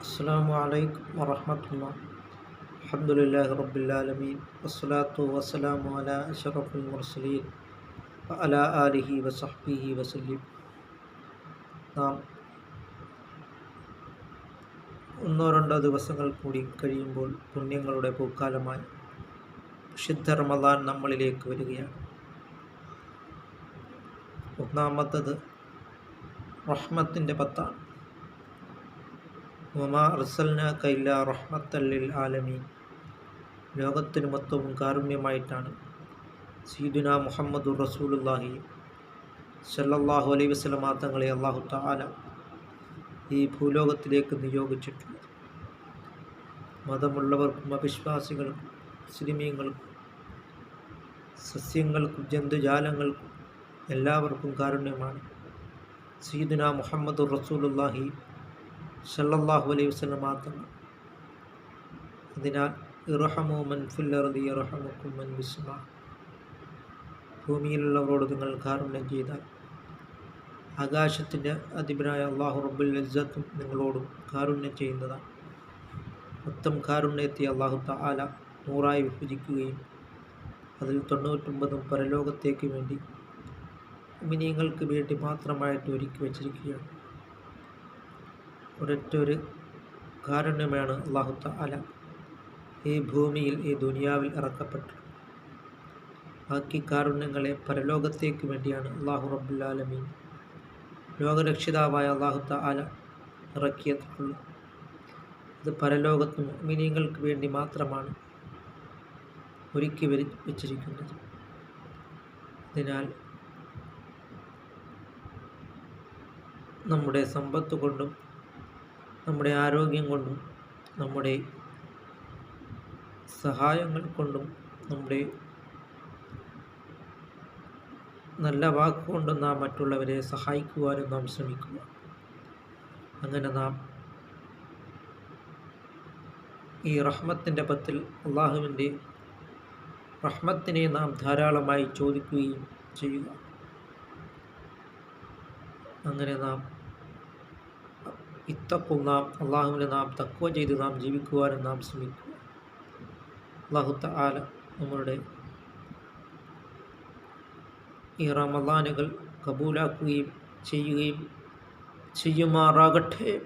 അസ്സലാമു അസ്സാം വലൈക്കും വറഹമത്തുള്ള റബ്ബിൽ ആലമീൻ. വസ്സലാത്തു വസ്സലാമു അലാ അഷറഫുൽ മുർസലീൻ അല ആലിഹി വസ്വഹ്ബിഹി വസല്ലിം. നാം ഒന്നോ രണ്ടോ ദിവസങ്ങൾ കൂടി കഴിയുമ്പോൾ പുണ്യങ്ങളുടെ പൂക്കാലമായി വിശുദ്ധ റമദാൻ നമ്മളിലേക്ക് വരികയാണ്. ഒന്നാമത്തത് റഹ്മത്തിന്റെ പത്താണ്. കൈല റഹ്മത്തല്ലിൽ ലോകത്തിന് മൊത്തവും കാരുണ്യമായിട്ടാണ് സീദുന മുഹമ്മദ് റസൂലുല്ലാഹി സല്ലല്ലാഹു അലൈ വസല്ലമ തങ്ങളെ അള്ളാഹു താല ഈ ഭൂലോകത്തിലേക്ക് നിയോഗിച്ചിട്ടുണ്ട് മതമുള്ളവർക്കും അവിശ്വാസികൾക്കും മുസ്ലിമീങ്ങൾക്കും സസ്യങ്ങൾക്കും ജന്തുജാലങ്ങൾക്കും എല്ലാവർക്കും കാരുണ്യമാണ് സീദുന മുഹമ്മദ് റസൂലുല്ലാഹി സല്ലല്ലാഹു അലൈഹി വസല്ലം മാത്രം. അതിനാൽ ഇറഹമു മൻ ഫില്ലർദി ഇറഹമുക്കും മൻ വിസ്മ ഭൂമിയിലുള്ളവരോട് നിങ്ങൾ കാരുണ്യം ചെയ്താൽ ആകാശത്തിന്റെ അധിപനായ അള്ളാഹു റബ്ബുൽ ഇസ്സത്തും നിങ്ങളോടും കാരുണ്യം ചെയ്യുന്നതാണ്. മൊത്തം കാരുണ്യത്തെ അള്ളാഹു തആല നൂറായി വിഭജിക്കുകയും അതിൽ തൊണ്ണൂറ്റൊമ്പതും പരലോകത്തേക്ക് വേണ്ടി മിനിയങ്ങൾക്ക് വേണ്ടി മാത്രമായിട്ട് ഒരുക്കി വച്ചിരിക്കുകയാണ്. ഒരൊറ്റ ഒരു കാരുണ്യമാണ് അള്ളാഹു തആല. ഈ ഭൂമിയിൽ ഈ ദുനിയാവിൽ ഇറക്കപ്പെട്ടു. ബാക്കി കാരുണ്യങ്ങളെ പരലോകത്തേക്ക് വേണ്ടിയാണ് അള്ളാഹു റബ്ബുല്ലാലമീൻ ലോകരക്ഷിതാവായ അള്ളാഹു തആല ഇറക്കിയതുള്ളൂ ഇത് പരലോകത്ത് മിനിയങ്ങൾക്ക് വേണ്ടി മാത്രമാണ് ഒരുക്കി വരി വച്ചിരിക്കുന്നത്. അതിനാൽ നമ്മുടെ സമ്പത്ത് കൊണ്ടും നമ്മുടെ ആരോഗ്യം കൊണ്ടും നമ്മുടെ സഹായങ്ങൾ കൊണ്ടും നമ്മുടെ നല്ല വാക്കുകൊണ്ടും നാം മറ്റുള്ളവരെ സഹായിക്കുവാനും നാം ശ്രമിക്കുക. അങ്ങനെ നാം ഈ റഹ്മത്തിന്റെ പത്തിൽ അള്ളാഹുവിന്റെ റഹ്മത്തിനെ നാം ധാരാളമായി ചോദിക്കുകയും ചെയ്യുക. അങ്ങനെ നാം ഇത്തക്കും നാം അള്ളാഹുവിനെ നാം തക്കുവ ചെയ്ത് നാം ജീവിക്കുവാനും നാം ശ്രമിക്കുക. അള്ളാഹു ആല നമ്മളുടെ ഈ റമദാനുകൾ കബൂലാക്കുകയും ചെയ്യുകയും ചെയ്യുമാറാകട്ടെ.